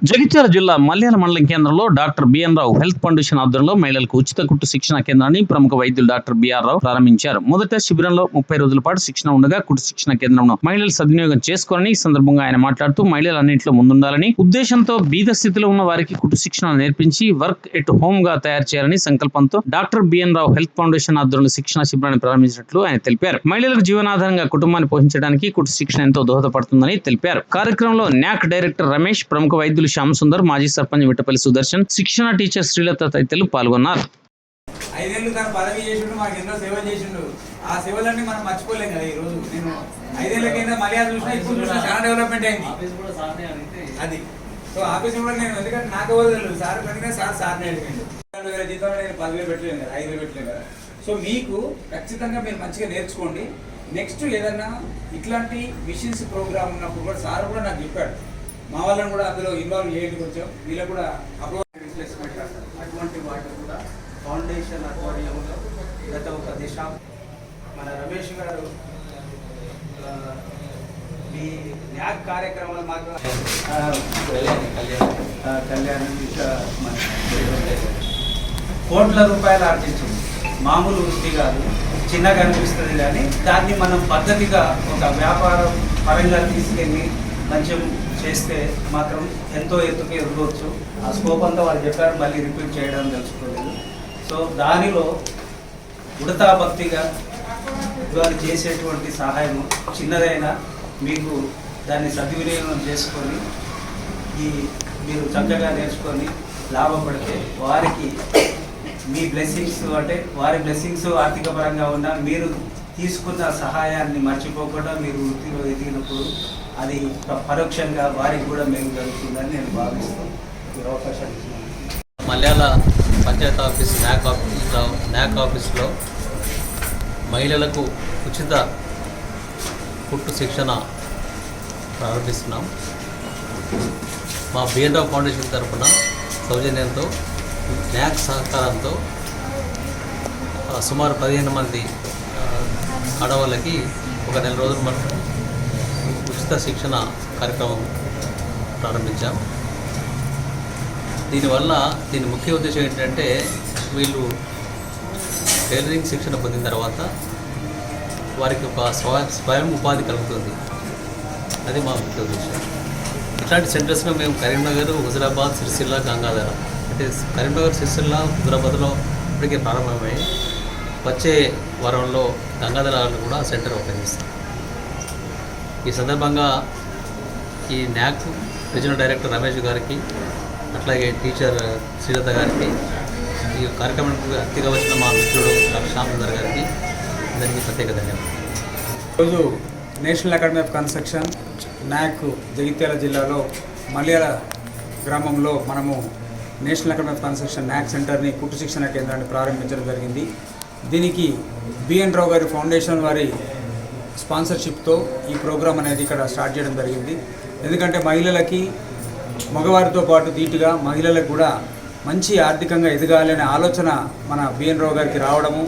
జగిత్యాల జిల్లా మల్యాల మండలం కేంద్రంలో doctor B N Rao health foundation ఆధ్వర్యంలో మహిళలకు ఉచిత కుట్టు శిక్షణ కేంద్రాన్ని ప్రముఖ వైద్యులు డాక్టర్ బిఆర్ రావు ప్రారంభించారు. మొదట శిబిరంలో ముప్పై రోజుల పాటు శిక్షణ ఉండగా కుట్టు శిక్షణ కేంద్రంను మహిళలు సద్వినియోగం చేసుకోవాలని ఈ సందర్భంగా ఆయన మాట్లాడుతూ మహిళలు అన్నింటిలో ముందుండాలని ఉద్దేశంతో బీద స్థితిలో ఉన్న వారికి కుట్టు శిక్షణ నేర్పించి వర్క్ ఎట్ హోమ్గా తయారు చేయాలని సంకల్పంతో doctor B N Rao health foundation ఆధ్వర్యంలో శిక్షణ శిబిరాన్ని ప్రారంభించినట్లు ఆయన తెలిపారు. మహిళలకు జీవనాధారంగా కుటుంబాన్ని పోషించడానికి కుట్టు శిక్షణ ఎంతో దోహదపడుతుందని తెలిపారు. కార్యక్రమంలో న్యాక్ డైరెక్టర్ రమేష్ ప్రముఖ వైద్యులు శ్యామ్ సుందర్ మాజీ సర్పంచ్ విట్టపల్లి సుదర్శన్ శిక్షణ టీచర్ శ్రీలత తదితరులు పాల్గొన్నారు. ఐదేళ్ళు తన పదవి చేసిండు మాకు ఎన్నో సేవలు చేసిండు. ఆ సేవలన్నీ మనం మర్చిపోలేం కదా ఈ రోజు నేను ఐదేళ్ళ కింద మలయాళ చూసినా ఇప్పుడు చూసినా చాలా డెవలప్మెంట్ అయింది. అది. సో ఆఫీస్ కూడా నేను ఎందుకంటే నాకు ఎవరు తెలియదు. సార్ కనుక సార్ సార్ని అడిగాడు. రెండు వేల జీతంలో నేను పదివేలు పెట్టలేను కదా ఐదు వేలు పెట్టలేను కదా. సో మీకు ఖచ్చితంగా మీరు మంచిగా నేర్చుకోండి. నెక్స్ట్ ఏదన్నా ఇట్లాంటి మిషన్స్ ప్రోగ్రామ్ ఉన్నప్పుడు కూడా సార్ కూడా నాకు చెప్పాడు. మా వాళ్ళని కూడా అందులో ఇన్వాల్వ్ చేయండి కొంచెం వీళ్ళకి కూడా అప్రోచ్ రిప్లేస్మెంట్ అంటారు అటువంటి వాటి కూడా ఫౌండేషన్ ఆధ్వర్యంలో గత ఒక దిశ మన రమేష్ గారు ఈ న్యాక్ కార్యక్రమాలు మాకు ఆ, కళ్యాణ్. కోట్ల రూపాయలు ఆర్జించింది. మామూలు వృత్తి కాదు. చిన్నగా అనిపిస్తుంది కానీ దాన్ని మనం పద్ధతిగా ఒక వ్యాపారం పరంగా తీసుకెళ్ళి మంచిగా చేస్తే మాత్రం ఎంతో ఎత్తుకు ఎదగవచ్చు ఆ స్కోప్ అంతా వాళ్ళు చెప్పారు మళ్ళీ రిపీట్ చేయడం తెలుసుకోలేదు. సో దానిలో ఉడతా భక్తిగా వాళ్ళు చేసేటువంటి సహాయం చిన్నదైనా మీకు దాన్ని సద్వినియోగం చేసుకొని ఈ మీరు చక్కగా నేర్చుకొని లాభపడితే వారికి మీ బ్లెస్సింగ్స్ అంటే వారి బ్లెస్సింగ్స్ ఆర్థిక పరంగా ఉన్న మీరు తీసుకున్న సహాయాన్ని మర్చిపోకుండా మీరు వృత్తిలో ఎదిగినప్పుడు అది పరోక్షంగా వారికి కూడా మేము జరుగుతుందని నేను భావిస్తాను ఈ మలయాళ పంచాయత్ ఆఫీస్ న్యాక్ ఆఫీస్లో న్యాక్ ఆఫీస్లో మహిళలకు ఉచిత కుట్టు శిక్షణ ప్రారంభిస్తున్నాం. మా బిఎన్రావు ఫౌండేషన్ తరఫున సౌజన్యంతో న్యాక్ సహకారంతో సుమారు పదిహేను మంది ఆడవాళ్ళకి ఒక నెల రోజులు మనం ఉచిత శిక్షణ కార్యక్రమం ప్రారంభించాం. దీనివల్ల దీని ముఖ్య ఉద్దేశం ఏంటంటే వీళ్ళు టైలరింగ్ శిక్షణ పొందిన తర్వాత వారికి ఒక స్వ స్వయం ఉపాధి కలుగుతుంది. అది మా ముఖ్య ఉద్దేశం. ఇట్లాంటి సెంటర్స్లో మేము కరీంనగర్ హుజరాబాద్ సిరిసిల్ల గంగాధర అంటే కరీంనగర్ సిరిసిల్ల హుజరాబాద్లో ఇప్పటికే ప్రారంభమయ్యాయి. వచ్చే వారంలో గంగాధరాలను కూడా సెంటర్ ఓపెన్ చేస్తాం ఈ సందర్భంగా ఈ న్యాక్ రీజనల్ డైరెక్టర్ రమేష్ గారికి అట్లాగే టీచర్ శ్రీలత గారికి ఈ కార్యక్రమానికి అతిగా వచ్చిన మా మిత్రుడు డాక్టర్ గారికి అందరికీ ప్రత్యేక ధన్యవాదాలు. ఈరోజు national academy of construction NAC Jagtial జిల్లాలో మలయాళ గ్రామంలో మనము నేషనల్ అకాడమీ ఆఫ్ కన్స్ట్రక్షన్ నాక్ సెంటర్ని కుట్టు శిక్షణ కేంద్రాన్ని ప్రారంభించడం జరిగింది. దీనికి బిఎన్ రావు గారి ఫౌండేషన్ వారి స్పాన్సర్షిప్తో ఈ ప్రోగ్రాం అనేది ఇక్కడ స్టార్ట్ చేయడం జరిగింది. ఎందుకంటే మహిళలకి మగవారితో పాటు ధీటుగా మహిళలకు కూడా మంచి ఆర్థికంగా ఎదగాలి అనే ఆలోచన మన బిఎన్ రావు గారికి రావడము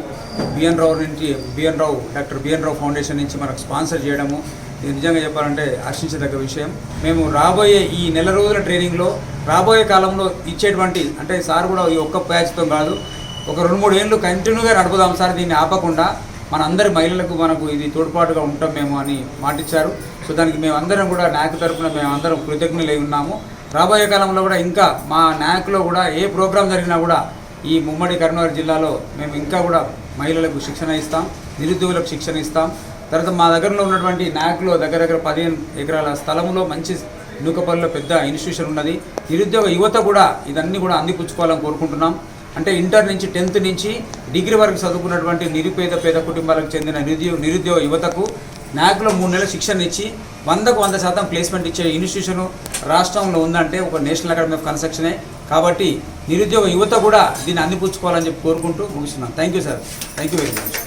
బిఎన్ రావు నుంచి B N Rao doctor B N Rao foundation నుంచి మనకు స్పాన్సర్ చేయడము ఇది నిజంగా చెప్పాలంటే హర్షించదగ్గ విషయం. మేము రాబోయే ఈ నెల రోజుల ట్రైనింగ్లో రాబోయే కాలంలో ఇచ్చేటువంటి అంటే సార్ కూడా ఈ ఒక్క ప్యాచ్తో కాదు ఒక రెండు మూడు ఏళ్ళు కంటిన్యూగా నడుపుదాం సార్ దీన్ని ఆపకుండా మన అందరి మహిళలకు మనకు ఇది తోడ్పాటుగా ఉంటాం మేము అని మాటిచ్చారు. సో దానికి మేమందరం కూడా నాయకు తరఫున మేము అందరం కృతజ్ఞులై ఉన్నాము. రాబోయే కాలంలో కూడా ఇంకా మా నాయకులో కూడా ఏ ప్రోగ్రాం జరిగినా కూడా ఈ ముమ్మడి కరీంనగర్ జిల్లాలో మేము ఇంకా కూడా మహిళలకు శిక్షణ ఇస్తాం నిరుద్యోగులకు శిక్షణ ఇస్తాం. తర్వాత మా దగ్గరలో ఉన్నటువంటి నాయకులో దగ్గర దగ్గర పదిహేను ఎకరాల స్థలంలో మంచి నూకపల్లిలో పెద్ద ఇన్స్టిట్యూషన్ ఉన్నది. నిరుద్యోగ యువత కూడా ఇదన్నీ కూడా అందిపుచ్చుకోవాలని కోరుకుంటున్నాం. అంటే ఇంటర్ నుంచి టెన్త్ నుంచి డిగ్రీ వరకు చదువుకున్నటువంటి నిరుపేద పేద కుటుంబాలకు చెందిన నిరుద్యోగ నిరుద్యోగ యువతకు నాకులో మూడు నెలల శిక్షణ ఇచ్చి వందకు వంద శాతం ప్లేస్మెంట్ ఇచ్చే ఇన్స్టిట్యూషన్ రాష్ట్రంలో ఉందంటే ఒక నేషనల్ అకాడమీ ఆఫ్ కన్స్ట్రక్షనే. కాబట్టి నిరుద్యోగ యువత కూడా దీన్ని అందిపుచ్చుకోవాలని చెప్పి కోరుకుంటూ ముగిస్తున్నాను. Thank you sir. Thank you very much.